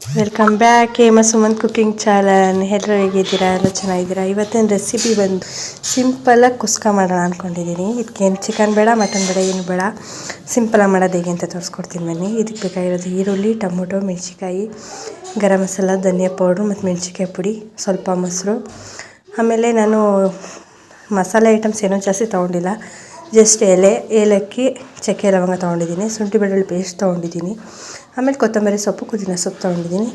Welcome back Hema Sumanth cooking channel ಎಲ್ಲರೂ ಹೇಗಿದ್ದೀರಾ? ಎಲ್ಲ ಚೆನ್ನಾಗಿದ್ದೀರಾ? ಇವತ್ತಿನ ರೆಸಿಪಿ ಬಂದು ಸಿಂಪಲಾಗಿ ಕುಸ್ಕ ಮಾಡೋಣ ಅಂದ್ಕೊಂಡಿದ್ದೀನಿ ಇದಕ್ಕೇನು ಚಿಕನ್ ಬೇಡ ಮಟನ್ ಬೇಡ, ಏನು ಬೇಡ. ಸಿಂಪಲಾಗಿ ಮಾಡೋದು ಹೇಗೆ ಅಂತ ತೋರಿಸ್ಕೊಡ್ತೀನಿ ಬನ್ನಿ. ಇದಕ್ಕೆ ಬೇಕಾಗಿರೋದು ಈರುಳ್ಳಿ, ಟೊಮೊಟೊ ಮೆಣಸಿಕಾಯಿ ಗರಂ ಮಸಾಲ, ಧನಿಯಾ ಪೌಡ್ರು ಮತ್ತು ಮೆಣಸಿಕಾಯಿ ಪುಡಿ, ಸ್ವಲ್ಪ ಮೊಸರು. ಆಮೇಲೆ ನಾನು ಮಸಾಲೆ ಐಟಮ್ಸ್ ಏನೂ ಜಾಸ್ತಿ ತೊಗೊಂಡಿಲ್ಲ. ಜಸ್ಟ್ ಎಲೆ, ಏಲಕ್ಕಿ, ಚಕ್ಕೆ ಲವಂಗ ತೊಗೊಂಡಿದ್ದೀನಿ, ಶುಂಠಿ ಬೆಳ್ಳುಳ್ಳಿ ಪೇಸ್ಟ್ ತೊಗೊಂಡಿದ್ದೀನಿ, ಆಮೇಲೆ ಕೊತ್ತಂಬರಿ ಸೊಪ್ಪು, ಪುದೀನ ಸೊಪ್ಪು ತೊಗೊಂಡಿದ್ದೀನಿ.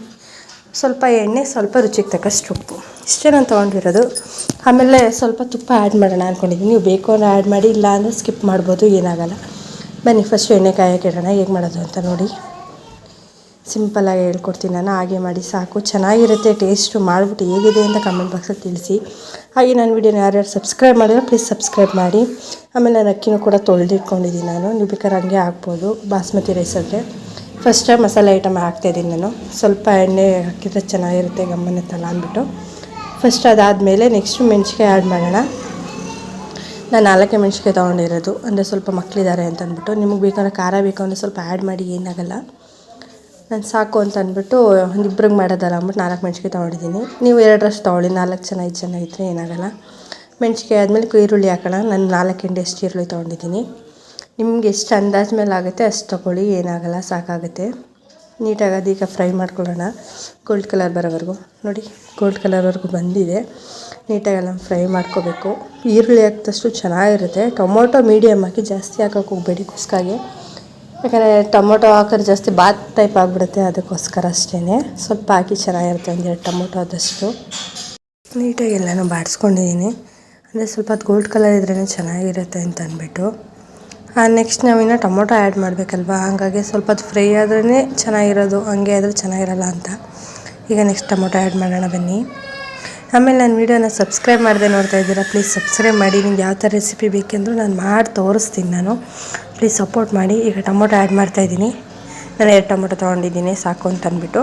ಸ್ವಲ್ಪ ಎಣ್ಣೆ, ಸ್ವಲ್ಪ ರುಚಿಗೆ ತಕ್ಕಷ್ಟು ಉಪ್ಪು. ಇಷ್ಟೇ ನಾನು ತೊಗೊಂಡಿರೋದು. ಆಮೇಲೆ ಸ್ವಲ್ಪ ತುಪ್ಪ ಆ್ಯಡ್ ಮಾಡೋಣ ಅಂದ್ಕೊಂಡಿದ್ದೀನಿ ನೀವು ಬೇಕು ಅಂದರೆ ಆ್ಯಡ್ ಮಾಡಿ ಇಲ್ಲ ಅಂದರೆ ಸ್ಕಿಪ್ ಮಾಡ್ಬೋದು, ಏನಾಗಲ್ಲ. ಬನ್ನಿ ಫಸ್ಟ್ ಎಣ್ಣೆ ಕಾಯಕ್ಕೆ ಇಡೋಣ. ಹೇಗೆ ಮಾಡೋದು ಅಂತ ನೋಡಿ. ಸಿಂಪಲಾಗಿ ಹೇಳ್ಕೊಡ್ತೀನಿ. ನಾನು ಹಾಗೆ ಮಾಡಿ ಸಾಕು. ಚೆನ್ನಾಗಿರುತ್ತೆ ಟೇಸ್ಟು ಮಾಡಿಬಿಟ್ಟು ಹೇಗಿದೆ ಅಂತ ಕಮೆಂಟ್ ಬಾಕ್ಸಲ್ಲಿ ತಿಳಿಸಿ. ಹಾಗೆ ನನ್ನ ವೀಡಿಯೋನ ಯಾರ್ಯಾರು ಸಬ್ಸ್ಕ್ರೈಬ್ ಮಾಡಿದ್ರೆ ಪ್ಲೀಸ್ ಸಬ್ಸ್ಕ್ರೈಬ್ ಮಾಡಿ. ಆಮೇಲೆ ನಾನು ಅಕ್ಕಿನೂ ಕೂಡ ತೊಳೆದಿಟ್ಕೊಂಡಿದ್ದೀನಿ ನಾನು. ನೀವು ಬೇಕಾದ್ರೆ ಹಂಗೆ ಹಾಕ್ಬೋದು. ಬಾಸ್ಮತಿ ರೈಸ್ ಆದರೆ ಫಸ್ಟ್ ಮಸಾಲೆ ಐಟಮ್ ಹಾಕ್ತಾಯಿದ್ದೀನಿ ನಾನು. ಸ್ವಲ್ಪ ಎಣ್ಣೆ ಹಾಕಿದ್ರೆ ಚೆನ್ನಾಗಿರುತ್ತೆ ಗಮ್ಮನತ್ತಲ್ಲ ಅಂದ್ಬಿಟ್ಟು. ಫಸ್ಟ್ ಅದಾದಮೇಲೆ ನೆಕ್ಸ್ಟು ಮೆಣಸಿಕಾಯಿ ಆ್ಯಡ್ ಮಾಡೋಣ. ನಾನು ನಾಲ್ಕೇ ಮೆಣಸಿಕಾಯಿ ತೊಗೊಂಡಿರೋದು. ಅಂದರೆ ಸ್ವಲ್ಪ ಮಕ್ಕಳಿದ್ದಾರೆ ಅಂತ ಅಂದ್ಬಿಟ್ಟು. ನಿಮಗೆ ಬೇಕಾದ್ರೆ ಖಾರ ಬೇಕು ಅಂದರೆ ಸ್ವಲ್ಪ ಆ್ಯಡ್ ಮಾಡಿ, ಏನಾಗಲ್ಲ. ನಾನು ಸಾಕು ಅಂತ ಅಂದ್ಬಿಟ್ಟು ಇಬ್ರಿಗೆ ಮಾಡೋದಲ್ಲ ಅಂದ್ಬಿಟ್ಟು ನಾಲ್ಕು ಮೆಣಸಿಕಾಯಿ ತೊಗೊಂಡಿದ್ದೀನಿ. ನೀವು ಎರಡರಷ್ಟು ತೊಗೊಳ್ಳಿ, ನಾಲ್ಕು ಜನ, ಐದು ಜನ ಇದ್ದರೆ ಏನಾಗಲ್ಲ. ಮೆಣಸಿಕಾಯಿ ಆದಮೇಲೆ ಈರುಳ್ಳಿ ಹಾಕೋಣ. ನಾನು ನಾಲ್ಕು ಹಿಂಡಿ ಎಷ್ಟು ಈರುಳ್ಳಿ ತೊಗೊಂಡಿದ್ದೀನಿ. ನಿಮ್ಗೆ ಎಷ್ಟು ಅಂದಾಜು ಮೇಲೆ ಆಗುತ್ತೆ ಅಷ್ಟು ತೊಗೊಳ್ಳಿ, ಏನಾಗಲ್ಲ, ಸಾಕಾಗುತ್ತೆ. ನೀಟಾಗಿ ಅದೀಗ ಫ್ರೈ ಮಾಡ್ಕೊಳ್ಳೋಣ. ಗೋಲ್ಡ್ ಕಲರ್ ಬರೋವರೆಗೂ. ನೋಡಿ ಗೋಲ್ಡ್ ಕಲರ್ವರೆಗೂ ಬಂದಿದೆ. ನೀಟಾಗಿ ಎಲ್ಲ ಫ್ರೈ ಮಾಡ್ಕೋಬೇಕು. ಈರುಳ್ಳಿ ಹಾಕಿದಷ್ಟು ಚೆನ್ನಾಗಿರುತ್ತೆ. ಟೊಮೊಟೊ ಮೀಡಿಯಮ್ ಹಾಕಿ ಜಾಸ್ತಿ ಹಾಕೋಕೆ ಹೋಗಬೇಡಿ, ಕುಸ್ಕಾಗೆ. ಯಾಕಂದರೆ ಟೊಮೊಟೊ ಹಾಕಿದ್ರೆ ಜಾಸ್ತಿ ಬಾತ್ ಟೈಪ್ ಆಗಿಬಿಡುತ್ತೆ, ಅದಕ್ಕೋಸ್ಕರ ಅಷ್ಟೇ ಸ್ವಲ್ಪ ಹಾಕಿ ಚೆನ್ನಾಗಿರುತ್ತೆ ಒಂದೆರಡು ಟೊಮೊಟೊ ಆದಷ್ಟು. ನೀಟಾಗಿ ಎಲ್ಲನೂ ಬಾಡಿಸ್ಕೊಂಡಿದ್ದೀನಿ ಅಂದರೆ ಸ್ವಲ್ಪ ಅದು ಗೋಲ್ಡ್ ಕಲರ್ ಇದ್ರೇ ಚೆನ್ನಾಗಿರುತ್ತೆ ಅಂತ ಅಂದ್ಬಿಟ್ಟು ನೆಕ್ಸ್ಟ್ ನಾವಿನ್ನು ಟೊಮೊಟೊ ಆ್ಯಡ್ ಮಾಡಬೇಕಲ್ವಾ? ಹಾಗಾಗಿ ಸ್ವಲ್ಪ ಅದು ಫ್ರೈ ಆದ್ರೇ ಚೆನ್ನಾಗಿರೋದು, ಹಂಗೆ ಆದರೆ ಚೆನ್ನಾಗಿರಲ್ಲ ಅಂತ. ಈಗ ನೆಕ್ಸ್ಟ್ ಟೊಮೊಟೊ ಆ್ಯಡ್ ಮಾಡೋಣ ಬನ್ನಿ. ಆಮೇಲೆ ನನ್ನ ವೀಡಿಯೋನ ಸಬ್ಸ್ಕ್ರೈಬ್ ಮಾಡದೆ ನೋಡ್ತಾ ಇದ್ದೀರಾ ಪ್ಲೀಸ್ ಸಬ್ಸ್ಕ್ರೈಬ್ ಮಾಡಿ. ನಿಮ್ಗೆ ಯಾವ ಥರ ರೆಸಿಪಿ ಬೇಕೆಂದರೂ ನಾನು ಮಾಡಿ ತೋರಿಸ್ತೀನಿ ನಾನು. ಪ್ಲೀಸ್ ಸಪೋರ್ಟ್ ಮಾಡಿ. ಈಗ ಟೊಮೊಟೊ ಆ್ಯಡ್ ಮಾಡ್ತಾಯಿದ್ದೀನಿ ನಾನು ಎರಡು ಟೊಮೊಟೊ ತೊಗೊಂಡಿದ್ದೀನಿ, ಸಾಕು ಅಂತ ಅಂದ್ಬಿಟ್ಟು.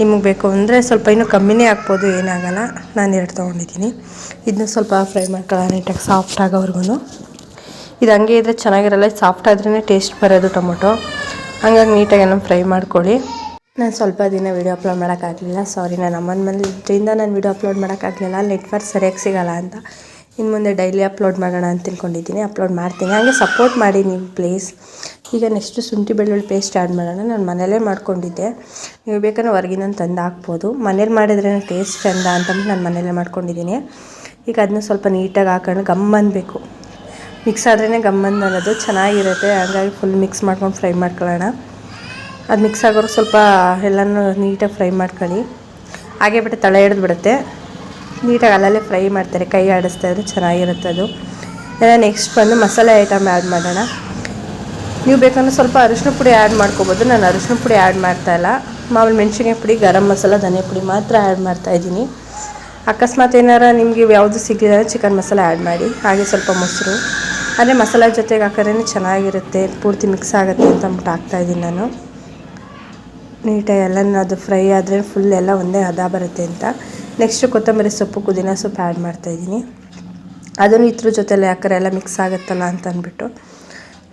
ನಿಮಗೆ ಬೇಕು ಅಂದರೆ ಸ್ವಲ್ಪ ಇನ್ನೂ ಕಮ್ಮಿನೇ ಹಾಕ್ಬೋದು, ಏನಾಗಲ್ಲ. ನಾನು ಎರಡು ತೊಗೊಂಡಿದ್ದೀನಿ. ಇದನ್ನ ಸ್ವಲ್ಪ ಫ್ರೈ ಮಾಡ್ಕೊಳ್ಳೋಣ, ನೀಟಾಗಿ ಸಾಫ್ಟ್ ಆಗೋವ್ರಿಗೂ ಇದು ಹಂಗೆ ಇದ್ದರೆ ಚೆನ್ನಾಗಿರಲ್ಲ ಸಾಫ್ಟ್ ಆದ್ರೇ ಟೇಸ್ಟ್ ಬರೋದು ಟೊಮೊಟೊ. ಹಂಗಾಗಿ ನೀಟಾಗಿ ನಾನು ಫ್ರೈ ಮಾಡ್ಕೊಳ್ಳಿ. ನಾನು ಸ್ವಲ್ಪ ದಿನ ವೀಡಿಯೋ ಅಪ್ಲೋಡ್ ಮಾಡೋಕ್ಕಾಗಲಿಲ್ಲ. ಸಾರಿ ನಾನು ಅಮ್ಮನ ಇದರಿಂದ ನಾನು ವೀಡಿಯೋ ಅಪ್ಲೋಡ್ ಮಾಡೋಕ್ಕಾಗಲಿಲ್ಲ. ನೆಟ್ವರ್ಕ್ ಸರಿಯಾಗಿ ಸಿಗೋಲ್ಲ ಅಂತ. ಇನ್ನು ಮುಂದೆ ಡೈಲಿ ಅಪ್ಲೋಡ್ ಮಾಡೋಣ ಅಂತ ತಿಳ್ಕೊಂಡಿದ್ದೀನಿ ಅಪ್ಲೋಡ್ ಮಾಡ್ತೀನಿ. ಹಾಗೆ ಸಪೋರ್ಟ್ ಮಾಡಿ ನೀವು ಪ್ಲೀಸ್ ಈಗ ನೆಕ್ಸ್ಟು ಶುಂಠಿ ಬೆಳ್ಳುಳ್ಳಿ ಪೇಸ್ಟ್ ಆ್ಯಡ್ ಮಾಡೋಣ. ನಾನು ಮನೇಲೇ ಮಾಡ್ಕೊಂಡಿದ್ದೆ. ನೀವು ಬೇಕಾದ್ರೆ ಹೊರಗಿನ ತಂದು ಹಾಕ್ಬೋದು. ಮನೇಲಿ ಮಾಡಿದ್ರೆ ಟೇಸ್ಟ್ ಚೆಂದ ಅಂತಂದು ನಾನು ಮನೇಲೇ ಮಾಡ್ಕೊಂಡಿದ್ದೀನಿ. ಈಗ ಅದನ್ನ ಸ್ವಲ್ಪ ನೀಟಾಗಿ ಹಾಕೊಂಡು ಗಮ್ ಅನ್ನಬೇಕು ಮಿಕ್ಸ್ ಆದ್ರೇ ಗಮ್ಮನ್ ಅನ್ನೋದು. ಚೆನ್ನಾಗಿರುತ್ತೆ. ಹಾಗಾಗಿ ಫುಲ್ ಮಿಕ್ಸ್ ಮಾಡ್ಕೊಂಡು ಫ್ರೈ ಮಾಡ್ಕೊಳ್ಳೋಣ. ಅದು ಮಿಕ್ಸ್ ಆಗೋರು ಸ್ವಲ್ಪ ಎಲ್ಲನೂ ನೀಟಾಗಿ ಫ್ರೈ ಮಾಡ್ಕೊಳ್ಳಿ. ಹಾಗೆ ಬಿಟ್ಟು ತಳ ಹಿಡಿದು ಬಿಡುತ್ತೆ. ನೀಟಾಗಿ ಅಲ್ಲಲ್ಲೇ ಫ್ರೈ ಮಾಡ್ತಾರೆ. ಕೈ ಆಡಿಸ್ತಾ ಇದ್ರೆ ಚೆನ್ನಾಗಿರುತ್ತೆ ಅದು. ನೆಕ್ಸ್ಟ್ ಬಂದು ಮಸಾಲೆ ಐಟಮ್ ಆ್ಯಡ್ ಮಾಡೋಣ. ನೀವು ಬೇಕಂದ್ರೆ ಸ್ವಲ್ಪ ಅರಿಶಿನ ಪುಡಿ ಆ್ಯಡ್ ಮಾಡ್ಕೋಬೋದು. ನಾನು ಅರಿಶಿನ ಪುಡಿ ಆ್ಯಡ್ ಮಾಡ್ತಾಯಿಲ್ಲ ಮಾಮೂಲಿ ಮೆಣಸಿನ್ಕಾಯಿ ಪುಡಿ, ಗರಂ ಮಸಾಲ, ಧನಿಯಾ ಪುಡಿ ಮಾತ್ರ ಆ್ಯಡ್ ಮಾಡ್ತಾಯಿದ್ದೀನಿ ಅಕಸ್ಮಾತ್ ಏನಾರ ನಿಮಗೆ ಯಾವುದು ಸಿಗಲಿಲ್ಲ ಚಿಕನ್ ಮಸಾಲೆ ಆ್ಯಡ್ ಮಾಡಿ. ಹಾಗೆ ಸ್ವಲ್ಪ ಮೊಸರು. ಅದೇ ಮಸಾಲೆ ಜೊತೆಗೆ ಹಾಕೋದ್ರೇ ಚೆನ್ನಾಗಿರುತ್ತೆ. ಪೂರ್ತಿ ಮಿಕ್ಸ್ ಆಗುತ್ತೆ ಅಂತ ಅಂದ್ಬಿಟ್ಟು ಹಾಕ್ತಾಯಿದ್ದೀನಿ ನಾನು. ನೀಟಾಗಿ ಎಲ್ಲನೂ ಅದು ಫ್ರೈ ಆದರೆ ಫುಲ್ ಎಲ್ಲ ಒಂದೇ ಹದ ಬರುತ್ತೆ ಅಂತ. ನೆಕ್ಸ್ಟು ಕೊತ್ತಂಬರಿ ಸೊಪ್ಪು, ಪುದೀನ ಸೊಪ್ಪು ಆ್ಯಡ್ ಮಾಡ್ತಾಯಿದ್ದೀನಿ ಅದನ್ನು ಇದ್ರ ಜೊತೆಲಿ ಯಾಕಾರೆ ಎಲ್ಲ ಮಿಕ್ಸ್ ಆಗುತ್ತಲ್ಲ ಅಂತ ಅಂದ್ಬಿಟ್ಟು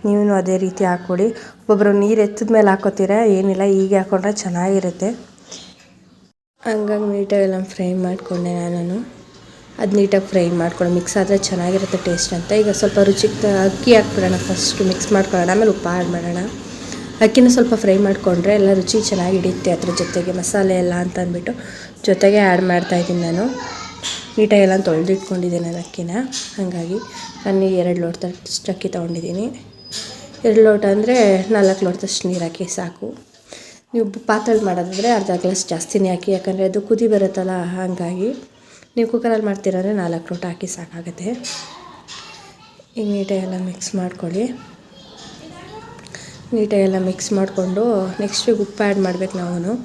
ನೀವು ಅದೇ ರೀತಿ ಹಾಕ್ಕೊಡಿ. ಒಬ್ಬೊಬ್ಬರು ನೀರು ಎತ್ತಿದ ಮೇಲೆ ಹಾಕೋತೀರ, ಏನಿಲ್ಲ, ಹೀಗೆ ಹಾಕೊಂಡ್ರೆ ಚೆನ್ನಾಗಿರುತ್ತೆ. ಹಂಗಾಗಿ ನೀಟಾಗಿ ಎಲ್ಲ ಫ್ರೈ ಮಾಡಿಕೊಂಡೆ ನಾನು ಅದು ನೀಟಾಗಿ ಫ್ರೈ ಮಾಡ್ಕೊಂಡು ಮಿಕ್ಸ್ ಆದರೆ ಚೆನ್ನಾಗಿರುತ್ತೆ ಟೇಸ್ಟ್ ಅಂತ. ಈಗ ಸ್ವಲ್ಪ ರುಚಿಗೆ ಅಕ್ಕಿ ಹಾಕ್ಬಿಡೋಣ ಫಸ್ಟು ಮಿಕ್ಸ್ ಮಾಡ್ಕೊಳ್ಳೋಣ, ಆಮೇಲೆ ಉಪ್ಪು ಆ್ಯಡ್ ಮಾಡೋಣ. ಅಕ್ಕಿನ ಸ್ವಲ್ಪ ಫ್ರೈ ಮಾಡಿಕೊಂಡ್ರೆ ಎಲ್ಲ ರುಚಿ ಚೆನ್ನಾಗಿ ಹಿಡಿಯುತ್ತೆ ಅದ್ರ ಜೊತೆಗೆ ಮಸಾಲೆ ಎಲ್ಲ ಅಂತ ಅಂದ್ಬಿಟ್ಟು ಜೊತೆಗೆ ಆ್ಯಡ್ ಮಾಡ್ತಾಯಿದ್ದೀನಿ ನಾನು. ನೀಟಾಗಿ ಎಲ್ಲ ತೊಳೆದಿಟ್ಕೊಂಡಿದ್ದೀನಿ ನಾನು ಅಕ್ಕಿನ. ಹಾಗಾಗಿ ನಾನು ಎರಡು ಲೋಟದಷ್ಟು ಅಕ್ಕಿ ತೊಗೊಂಡಿದ್ದೀನಿ. ಎರಡು ಲೋಟ ಅಂದರೆ ನಾಲ್ಕು ಲೋಟದಷ್ಟು ನೀರು ಹಾಕಿ ಸಾಕು. ನೀವು ಪಾತ್ರೆಲಿ ಮಾಡೋದಾದರೆ ಅರ್ಧ ಗ್ಲಾಸ್ ಜಾಸ್ತಿನೇ ಹಾಕಿ, ಯಾಕಂದರೆ ಅದು ಕುದಿ ಬರುತ್ತಲ್ಲ, ಹಾಗಾಗಿ ನೀವು ಕುಕ್ಕರಲ್ಲಿ ಮಾಡ್ತೀರಂದರೆ ನಾಲ್ಕು ಲೋಟ ಹಾಕಿ ಸಾಕಾಗುತ್ತೆ. ಈಗ ನೀಟಾಗಿ ಎಲ್ಲ ಮಿಕ್ಸ್ ಮಾಡ್ಕೊಳ್ಳಿ. ನೀಟಾಗೆಲ್ಲ ಮಿಕ್ಸ್ ಮಾಡಿಕೊಂಡು ನೆಕ್ಸ್ಟಿಗೆ ಉಪ್ಪು ಆ್ಯಡ್ ಮಾಡ್ಬೇಕು ನಾವು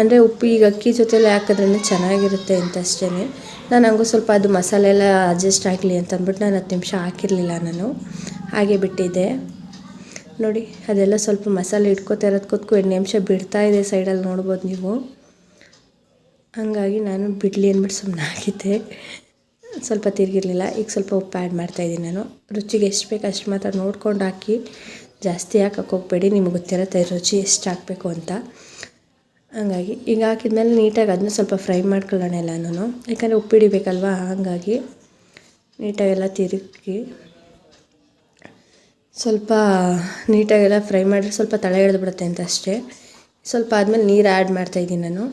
ಅಂದರೆ ಉಪ್ಪು ಈಗ ಅಕ್ಕಿ ಜೊತೆಲಿ ಹಾಕಿದ್ರೆ ಚೆನ್ನಾಗಿರುತ್ತೆ ಅಂತ ಅಷ್ಟೇ ನಾನು ಹಂಗೂ ಸ್ವಲ್ಪ ಅದು ಮಸಾಲೆ ಎಲ್ಲ ಅಡ್ಜಸ್ಟ್ ಆಗಲಿ ಅಂತ ಅಂದ್ಬಿಟ್ಟು ನಾನು ಹತ್ತು ನಿಮಿಷ ಹಾಕಿರಲಿಲ್ಲ ನಾನು. ಹಾಗೆ ಬಿಟ್ಟಿದ್ದೆ. ನೋಡಿ, ಅದೆಲ್ಲ ಸ್ವಲ್ಪ ಮಸಾಲೆ ಇಟ್ಕೋತಾ ಕೂತ್ಕೊ ಎರಡು ನಿಮಿಷ ಬಿಡ್ತಾ ಇದೆ ಸೈಡಲ್ಲಿ ನೋಡ್ಬೋದು ನೀವು. ಹಾಗಾಗಿ ನಾನು ಬಿಡಲಿ ಅಂದ್ಬಿಟ್ಟು ಸುಮ್ಮನೆ ಹಾಕಿದ್ದೆ. ಸ್ವಲ್ಪ ತಿರುಗಿರಲಿಲ್ಲ, ಈಗ ಸ್ವಲ್ಪ ಉಪ್ಪು ಆ್ಯಡ್ ಮಾಡ್ತಾಯಿದ್ದೀನಿ ನಾನು. ರುಚಿಗೆ ಎಷ್ಟು ಬೇಕು ಅಷ್ಟು ಮಾತ್ರ ನೋಡ್ಕೊಂಡು ಹಾಕಿ ಜಾಸ್ತಿ ಹಾಕಕ್ಕೆ ಹೋಗಬೇಡಿ, ನಿಮ್ಗೆ ಗೊತ್ತಿರತ್ತೆ ರುಚಿ ಎಷ್ಟು ಹಾಕಬೇಕು ಅಂತ. ಹಂಗಾಗಿ ಈಗ ಹಾಕಿದ್ಮೇಲೆ ನೀಟಾಗಿ ಅದನ್ನ ಸ್ವಲ್ಪ ಫ್ರೈ ಮಾಡ್ಕೊಳ್ಳೋಣ ಎಲ್ಲನೂ ಯಾಕಂದರೆ ಉಪ್ಪು ಹಿಡಿಬೇಕಲ್ವಾ, ಹಾಗಾಗಿ ನೀಟಾಗೆಲ್ಲ ತಿರುಗಿ ಸ್ವಲ್ಪ ನೀಟಾಗೆಲ್ಲ ಫ್ರೈ ಮಾಡಿದ್ರೆ ಸ್ವಲ್ಪ ತಳೆ ಹಿಡಿದು ಬಿಡುತ್ತೆ ಅಂತ ಅಷ್ಟೇ. ಸ್ವಲ್ಪ ಆದಮೇಲೆ ನೀರು ಆ್ಯಡ್ ಮಾಡ್ತಾಯಿದ್ದೀನಿ ನಾನು.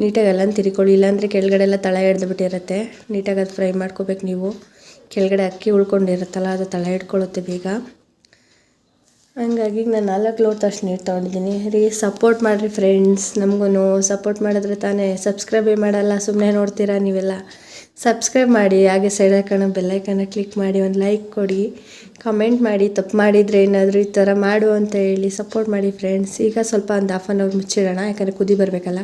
ನೀಟಾಗಿ ಎಲ್ಲ ತಿರ್ಕೊಳ್ಳಿ, ಇಲ್ಲಾಂದರೆ ಕೆಳಗಡೆ ಎಲ್ಲ ತಳ ಹಿಡ್ದು ಬಿಟ್ಟಿರುತ್ತೆ. ನೀಟಾಗಿ ಅದು ಫ್ರೈ ಮಾಡ್ಕೋಬೇಕು ನೀವು. ಕೆಳಗಡೆ ಅಕ್ಕಿ ಉಳ್ಕೊಂಡಿರುತ್ತಲ್ಲ, ಅದು ತಳ ಹಿಡ್ಕೊಳ್ಳುತ್ತೆ ಬೇಗ. ಹಂಗಾಗಿ ನಾನು ನಾಲ್ಕು ಲೋಟ ಅಷ್ಟು ನೀರು ತೊಗೊಂಡಿದ್ದೀನಿ. ರೀ ಸಪೋರ್ಟ್ ಮಾಡಿರಿ ಫ್ರೆಂಡ್ಸ್ ನಮಗೂ ಸಪೋರ್ಟ್ ಮಾಡಿದ್ರೆ ತಾನೇ ಸಬ್ಸ್ಕ್ರೈಬೇ ಮಾಡಲ್ಲ ಸುಮ್ಮನೆ ನೋಡ್ತೀರಾ ನೀವೆಲ್ಲ? ಸಬ್ಸ್ಕ್ರೈಬ್ ಮಾಡಿ, ಹಾಗೆ ಸೈಡ್ ಹಾಕೋಣ ಬೆಲ್ಲೈಕನ್ನ ಕ್ಲಿಕ್ ಮಾಡಿ, ಒಂದು ಲೈಕ್ ಕೊಡಿ. ಕಮೆಂಟ್ ಮಾಡಿ, ತಪ್ಪು ಮಾಡಿದರೆ ಏನಾದರೂ ಈ ಥರ ಮಾಡು ಅಂತ ಹೇಳಿ ಸಪೋರ್ಟ್ ಮಾಡಿ ಫ್ರೆಂಡ್ಸ್ ಈಗ ಸ್ವಲ್ಪ ಒಂದು ಹಾಫ್ ಆನ್ ಅವರ್ ಮುಚ್ಚಿಡೋಣ, ಯಾಕಂದರೆ ಕುದಿ ಬರಬೇಕಲ್ಲ.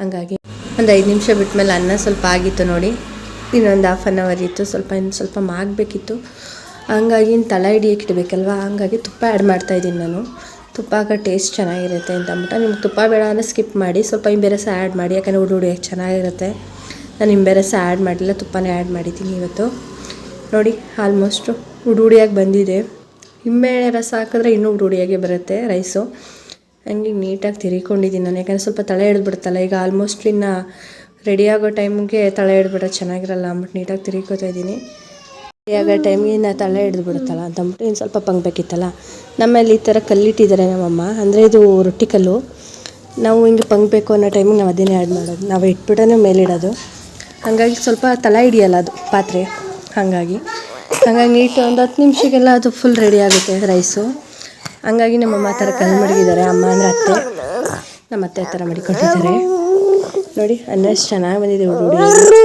ಹಂಗಾಗಿ ಒಂದು ಐದು ನಿಮಿಷ ಬಿಟ್ಟ ಮೇಲೆ ಅನ್ನ ಸ್ವಲ್ಪ ಆಗಿತ್ತು ನೋಡಿ. ಇನ್ನೊಂದು ಹಾಫ್ ಆನ್ ಅವರ್ ಇತ್ತು, ಸ್ವಲ್ಪ ಇನ್ನು ಸ್ವಲ್ಪ ಮಾಗಬೇಕಿತ್ತು. ಹಂಗಾಗಿ ತಳ ಹಿಡಿಯಕ್ಕೆ ಇಡಬೇಕಲ್ವ? ಹಂಗಾಗಿ ತುಪ್ಪ ಆ್ಯಡ್ ಮಾಡ್ತಾಯಿದ್ದೀನಿ ನಾನು. ತುಪ್ಪ ಹಾಕೋ ಟೇಸ್ಟ್ ಚೆನ್ನಾಗಿರುತ್ತೆ ಅಂತ ಅಂದ್ಬಿಟ್ಟು ನಿಮ್ಗೆ ತುಪ್ಪ ಬೇಡ ಅಂದರೆ ಸ್ಕಿಪ್ ಮಾಡಿ, ಸ್ವಲ್ಪ ಹಿಂಬೆ ರಸ ಆ್ಯಡ್ ಮಾಡಿ, ಯಾಕಂದರೆ ಹುಡು ಹುಡಿಯೋಕ್ಕೆ ಚೆನ್ನಾಗಿರುತ್ತೆ. ನಾನು ನಿಂಬೆ ರಸ ಆ್ಯಡ್ ಮಾಡಿಲ್ಲ ತುಪ್ಪನೇ ಆ್ಯಡ್ ಮಾಡಿದ್ದೀನಿ ಇವತ್ತು. ನೋಡಿ ಆಲ್ಮೋಸ್ಟು ಉಡುಡಿಯಾಗಿ ಬಂದಿದೆ. ಹಿಂಬೆಣ್ಣೆ ರಸ ಹಾಕಿದ್ರೆ ಇನ್ನೂ ಉಡುಡಿಯಾಗೆ ಬರುತ್ತೆ ರೈಸು ಹಂಗೆ ನೀಟಾಗಿ ತಿರ್ಕೊಂಡಿದ್ದೀನಿ ನಾನು, ಯಾಕಂದರೆ ಸ್ವಲ್ಪ ತಳೆ ಹಿಡಿದ್ಬಿಡುತ್ತಲ್ಲ, ಈಗ ಆಲ್ಮೋಸ್ಟ್ ಇನ್ನು ರೆಡಿ ಆಗೋ ಟೈಮ್ಗೆ ತಳೆ ಹಿಡ್ಬಿಟ್ರೆ ಚೆನ್ನಾಗಿರಲ್ಲ ಅಂದ್ಬಿಟ್ಟು ನೀಟಾಗಿ ತಿರ್ಕೋತಾ ಇದ್ದೀನಿ. ಆಗೋ ಟೈಮ್ಗೆ ನಾ ತಲೆ ಹಿಡಿದು ಬಿಡುತ್ತಲ್ಲ, ಅಂತ ಅಂದ್ಬಿಟ್ಟು ಇನ್ನು ಸ್ವಲ್ಪ ಪಂಗಬೇಕಿತ್ತಲ್ಲ ನಮ್ಮಲ್ಲಿ ಈ ಥರ ಕಲ್ಲಿಟ್ಟಿದ್ದಾರೆ ನಮ್ಮಮ್ಮ. ಅಂದರೆ ಇದು ರೊಟ್ಟಿ ಕಲ್ಲು. ನಾವು ಹಿಂಗೆ ಪಂಗಬೇಕು ಅನ್ನೋ ಟೈಮಿಗೆ ನಾವು ಅದನ್ನೇ ಆ್ಯಡ್ ಮಾಡೋದು. ನಾವು ಇಟ್ಬಿಟ್ಟೇ ಮೇಲಿಡೋದು. ಹಾಗಾಗಿ ಸ್ವಲ್ಪ ತಲೆ ಹಿಡಿಯಲ್ಲ ಅದು ಪಾತ್ರೆ. ಹಾಗಾಗಿ. ಹಾಗಾಗಿ ನೀಟು ಒಂದು ಹತ್ತು ನಿಮಿಷಕ್ಕೆಲ್ಲ ಅದು ಫುಲ್ ರೆಡಿ ಆಗುತ್ತೆ ರೈಸು ಹಾಗಾಗಿ ನಮ್ಮಮ್ಮ ಆ ಥರ ಕಲ್ಲು ಮಡಗಿದ್ದಾರೆ. ಅಮ್ಮ ಅಂದರೆ ಅತ್ತೆ. ನಮ್ಮ ಅತ್ತೆ ಆ ಥರ ಮಡಿಕೊಂಡಿದ್ದಾರೆ ನೋಡಿ, ಅನ್ನ ಎಷ್ಟು ಚೆನ್ನಾಗಿ ಬಂದಿದೆ ಹುಡುಗಿ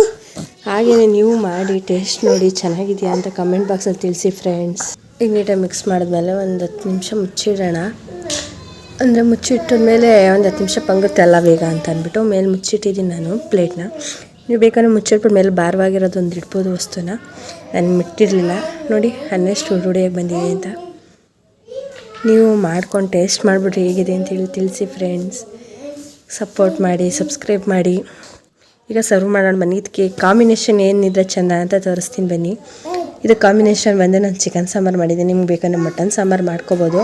ಹಾಗೆಯೇ ನೀವು ಮಾಡಿ ಟೇಸ್ಟ್ ನೋಡಿ ಚೆನ್ನಾಗಿದೆಯಾ ಅಂತ ಕಮೆಂಟ್ ಬಾಕ್ಸಲ್ಲಿ ತಿಳಿಸಿ ಫ್ರೆಂಡ್ಸ್ ಈಗ ನೀಟಾಗಿ ಮಿಕ್ಸ್ ಮಾಡಿದ್ಮೇಲೆ ಒಂದು ಹತ್ತು ನಿಮಿಷ ಮುಚ್ಚಿಡೋಣ. ಅಂದರೆ ಮುಚ್ಚಿಟ್ಟಿದ್ಮೇಲೆ ಒಂದು ಹತ್ತು ನಿಮಿಷ ಪಂಗುತ್ತೆ ಅಲ್ಲ ಬೇಗ ಅಂತ ಅಂದ್ಬಿಟ್ಟು ಮೇಲೆ ಮುಚ್ಚಿಟ್ಟಿದ್ದೀನಿ ನಾನು ಪ್ಲೇಟ್ನ ನೀವು ಬೇಕಾದ್ರೆ ಮುಚ್ಚಿಟ್ಬಿಟ್ಟು ಮೇಲೆ ಭಾರವಾಗಿರೋದು ಒಂದು ಇಡ್ಬೋದು ವಸ್ತುನ. ನಾನು ಮುಟ್ಟಿರಲಿಲ್ಲ. ನೋಡಿ, ಹನ್ನೆಷ್ಟು ರೂಢಿಯಾಗಿ ಬಂದಿದೆ ಅಂತ. ನೀವು ಮಾಡ್ಕೊಂಡು ಟೇಸ್ಟ್ ಮಾಡಿಬಿಟ್ರೆ ಹೇಗಿದೆ ಅಂತೇಳಿ ತಿಳಿಸಿ ಫ್ರೆಂಡ್ಸ್ ಸಪೋರ್ಟ್ ಮಾಡಿ ಸಬ್ಸ್ಕ್ರೈಬ್ ಮಾಡಿ. ಈಗ ಸರ್ವ್ ಮಾಡೋಣ ಬನ್ನಿ. ಇದಕ್ಕೆ ಕಾಂಬಿನೇಷನ್ ಏನಿದ್ರೆ ಚೆಂದ ಅಂತ ತೋರಿಸ್ತೀನಿ ಬನ್ನಿ. ಇದು ಕಾಂಬಿನೇಷನ್ ಬಂದು ನಾನು ಚಿಕನ್ ಸಾಂಬಾರು ಮಾಡಿದ್ದೀನಿ. ನಿಮ್ಗೆ ಬೇಕಂದ್ರೆ ಮಟನ್ ಸಾಂಬಾರು ಮಾಡ್ಕೋಬೋದು.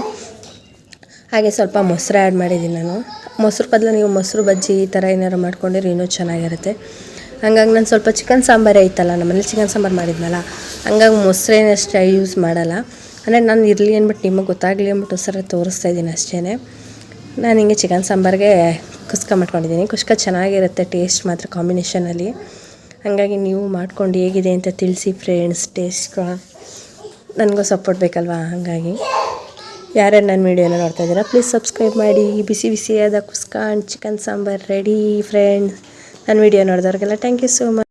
ಹಾಗೆ ಸ್ವಲ್ಪ ಮೊಸರು ಆ್ಯಡ್ ಮಾಡಿದ್ದೀನಿ ನಾನು. ಮೊಸರು ಬದಲು ನೀವು ಮೊಸರು ಬಜ್ಜಿ ಈ ಥರ ಏನಾರು ಮಾಡ್ಕೊಂಡ್ರೆ ಇನ್ನೂ ಚೆನ್ನಾಗಿರುತ್ತೆ. ಹಂಗಾಗಿ ನಾನು ಸ್ವಲ್ಪ ಚಿಕನ್ ಸಾಂಬಾರೇ ಐತಲ್ಲ ನಮ್ಮಲ್ಲಿ ಚಿಕನ್ ಸಾಂಬಾರು ಮಾಡಿದ್ನಲ್ಲ, ಹಂಗಾಗಿ ಮೊಸರೇನಷ್ಟೇ ಯೂಸ್ ಮಾಡಲ್ಲ. ಅಂದರೆ ನಾನು ಇರಲಿ ಅಂದ್ಬಿಟ್ಟು ನಿಮಗೆ ಗೊತ್ತಾಗಲಿ ಅಂದ್ಬಿಟ್ಟು ಸರ ತೋರಿಸ್ತಾ ಇದ್ದೀನಿ ಅಷ್ಟೇ ನಾನು ಹಿಂಗೆ ಚಿಕನ್ ಸಾಂಬಾರಿಗೆ ಕುಸ್ಕ ಮಾಡ್ಕೊಂಡಿದ್ದೀನಿ. ಕುಸ್ಕ ಚೆನ್ನಾಗಿರುತ್ತೆ ಟೇಸ್ಟ್ ಮಾತ್ರ ಕಾಂಬಿನೇಷನಲ್ಲಿ ಹಾಗಾಗಿ ನೀವು ಮಾಡ್ಕೊಂಡು ಹೇಗಿದೆ ಅಂತ ತಿಳಿಸಿ ಫ್ರೆಂಡ್ಸ್ ಟೇಸ್ಟ್ ನನಗೂ ಸಪೋರ್ಟ್ ಬೇಕಲ್ವಾ? ಹಾಗಾಗಿ. ಯಾರ್ಯಾರು ನನ್ನ ವೀಡಿಯೋನ ನೋಡ್ತಾ ಇದ್ದೀರಾ ಪ್ಲೀಸ್ ಸಬ್ಸ್ಕ್ರೈಬ್ ಮಾಡಿ. ಬಿಸಿ ಬಿಸಿಯಾದ kuska and chicken sambar ready friends ನನ್ನ ವೀಡಿಯೋ ನೋಡಿದವ್ರಿಗೆಲ್ಲ ಥ್ಯಾಂಕ್ ಯು ಸೋ ಮಚ್